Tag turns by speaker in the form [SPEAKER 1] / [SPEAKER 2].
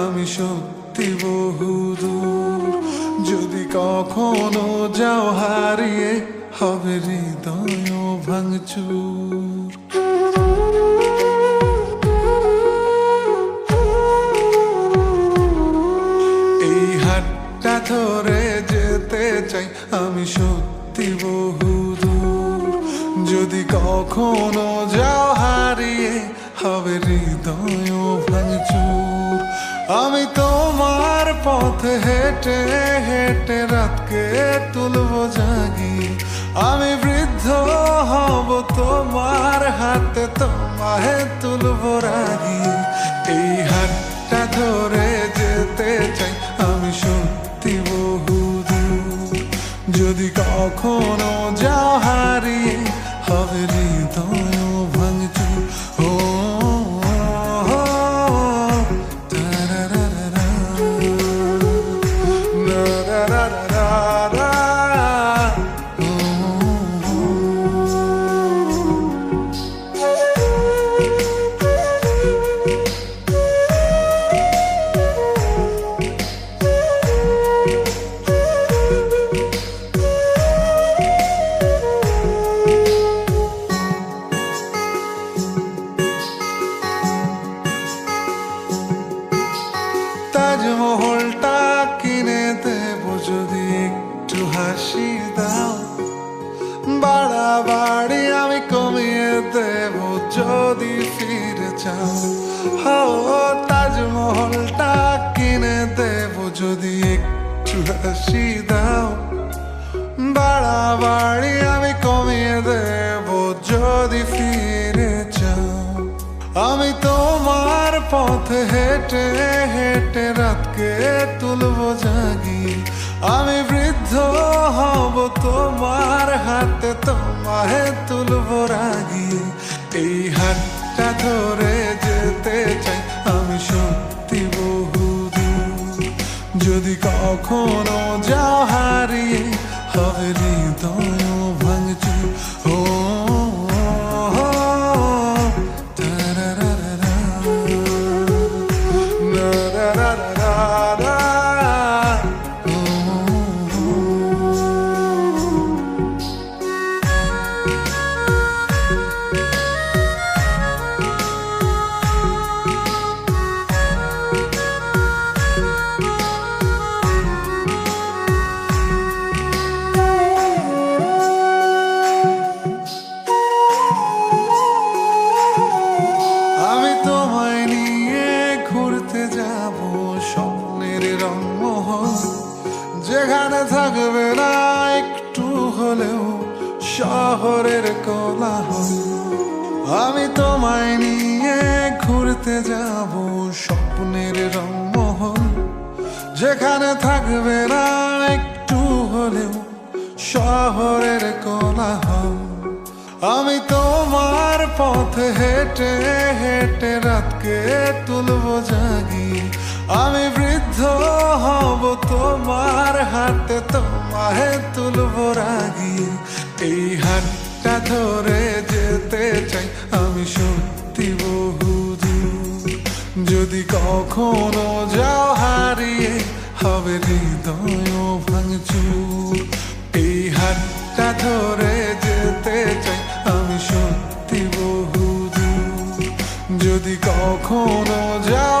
[SPEAKER 1] আমি সত্যি বহুদূর যদি কখনো যাও, হারিয়ে হবে হৃদয় ভাঙচুর। এই হাতটা ধরে যেতে চাই, আমি সত্যি বহুদূর যদি কখনো যাও, হারিয়ে হবে হৃদয় ভাঙচুর। আমি তোমার পথে হেঁটে হেঁটে রাতকে তুলবো জাগি। আমি বৃদ্ধ হব তোমার হাতে, তোমায় তুলবো রাগি। এই হাতটা ধরে যেতে চাই, আমি সত্যি বহুদূর। যদি কখনো চাও। হো তাজমহলটা কিনে দেব যদি একটু হাসি দাও। বাড়াবাড়ি আমি কমিয়ে দেব যদি ফিরে চাও। আমি তোমার পথে হেঁটে হেঁটে রাতকে তুলবো জাগি আমি বৃদ্ধ হব তোমার হাতে তোমায় তুলবো রাগি কখনো যাও হারিয়ে হবে হৃদয়। হলেও শহরের কোলাহল। আমি তোমায় নিয়ে ঘুরতে যাব, স্বপ্নের রংমহল। যেখানে থাকবে না একটু হলেও শহরের কোলাহল। আমি তোমার পথে হেঁটে হেঁটে রাতকে তুলবো জাগি। আমি বৃদ্ধ হব তোমার হাতে, তোমায় তুলবো রাগি এই হাতটা ধরে যেতে চাই আমি সত্যি বহুদূর যদি কখনো যাও হারিয়ে, হবে হৃদয় ভাঙচুর। এই হাতটা ধরে যেতে চাই আমি সত্যি বহুদূর যদি কখনো যাও